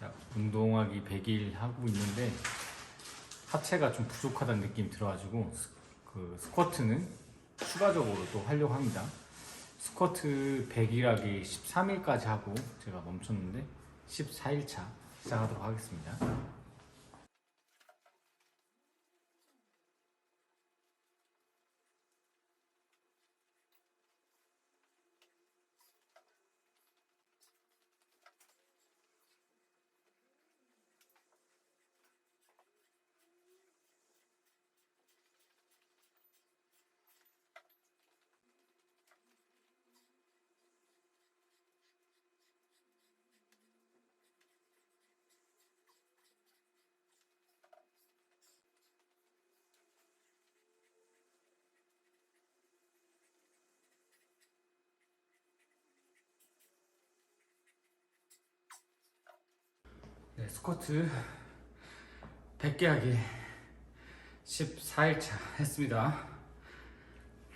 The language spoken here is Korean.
자, 운동하기 100일 하고 있는데 하체가 좀 부족하다는 느낌이 들어가지고 스, 그 스쿼트는 추가적으로 또 하려고 합니다. 스쿼트 100일 하기 13일까지 하고 제가 멈췄는데 14일 차 시작하도록 하겠습니다. 스쿼트 100개 하기 14일차 했습니다.